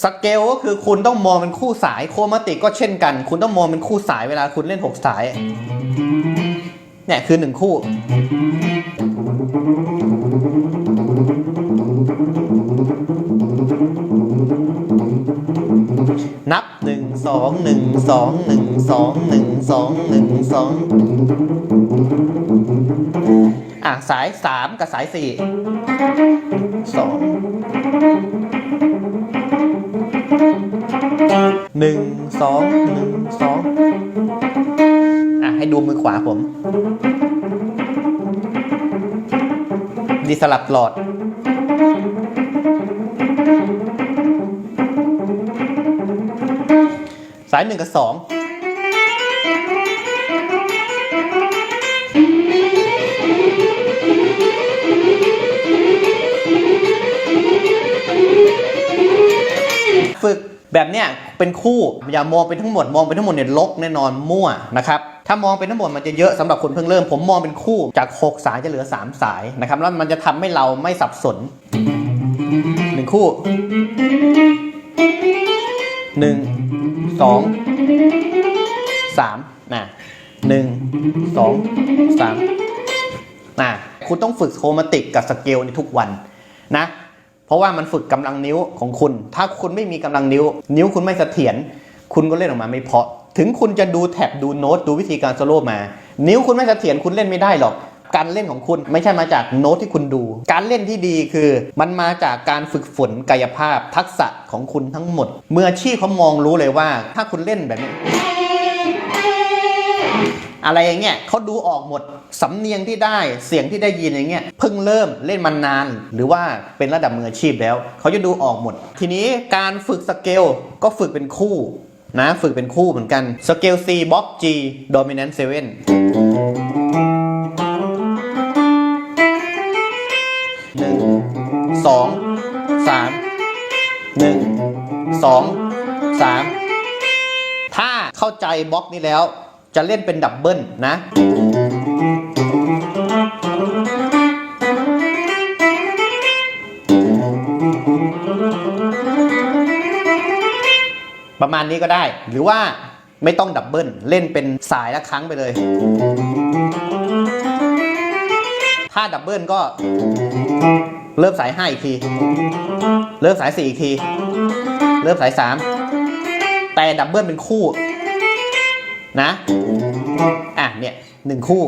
สเกลก็คือคุณต้องมองเป็นคู่สายโครมาติกก็เช่นกัน คุณต้องมองเป็นคู่สายเวลาคุณเล่น 6 สาย เนี่ยคือหนึ่งคู่ นับหนึ่งสองหนึ่งสองหนึ่งสองหนึ่งสองหนึ่งสองอะ สายสามกับสายสี่สอง หนึ่งสองหนึ่งสองอะให้ดูมือขวาผม ดีสลับหลอด สายหนึ่งกับสอง ฝึกแบบเนี้ยเป็นคู่อย่ามองเป็นทั้งหมดมองเป็นทั้งหมดเนี่ยลกแน่นอนมั่วนะครับถ้ามองเป็นทั้งหมดมันจะเยอะสำหรับคนเพิ่งเริ่ม ผมมองเป็นคู่จาก 6 สายจะเหลือ 3 สายนะครับแล้วมันจะทำให้เราไม่สับสนหนึ่งคู่หนึ่งสองสามนะหนึ่งสองสามนะคุณต้องฝึกโครมาติกกับสเกลในทุกวันนะ ราะว่ามันฝึกกำลังนิ้วของคุณ ถ้าคุณไม่มีกำลังนิ้ว นิ้วคุณไม่เสถียรคุณก็เล่นออกมาไม่เพาะ ถึงคุณจะดูแท็บดูโน้ตดูวิธีการโซโล่มา นิ้วคุณไม่เสถียรคุณเล่นไม่ได้หรอกการเล่นของคุณไม่ใช่มาจากโน้ตที่คุณดู การเล่นที่ดีคือ มันมาจากการฝึกฝนกายภาพทักษะของคุณทั้งหมด เมื่ออาชีพเขามองรู้เลยว่า ถ้าคุณเล่นแบบนี้ อะไรอย่างเงี้ยเขาดูออกหมดสำเนียงที่ได้เสียงที่ได้ยินอย่างเงี้ยเพิ่งเริ่มเล่นมานาน หรือว่าเป็นระดับมืออาชีพแล้วเขาจะดูออกหมด ทีนี้การฝึกสเกลก็ฝึกเป็นคู่นะฝึกเป็นคู่เหมือนกันสเกล C บ็อก G dominant 7หนึ่งสองสามหนึ่งสองสามถ้าเข้าใจบล็อกนี้แล้ว จะเล่นเป็นดับเบิลนะ ประมาณนี้ก็ได้ หรือว่าไม่ต้องดับเบิลเล่นเป็นสายละครั้งไปเลย ถ้าดับเบิลก็เริ่มสาย 5 อีกที เริ่มสาย 4 อีกที เริ่มสาย 3 แต่ดับเบิลเป็นคู่ นะ อะเนี่ยหนึ่งคู่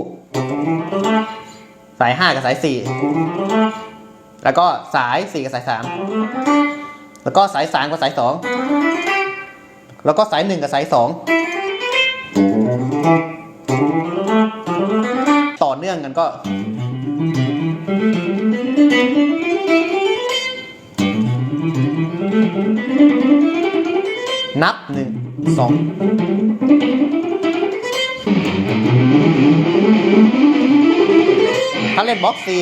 สาย 5 กับสาย 4 แล้วก็สาย 4 กับสาย 3 แล้วก็สาย 3 กับสาย 2 แล้วก็สาย 1 กับสาย 2 ต่อเนื่องกันก็นับ1 2 ถ้าเล่นบล็อกซี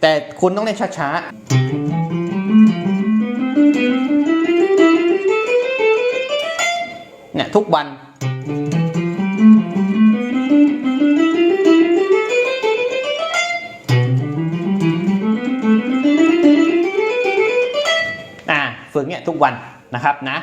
แต่คุณต้องเล่นช้าๆ เนี่ย ทุกวัน อ่า ฝึกเนี่ย ทุกวันนะครับนะ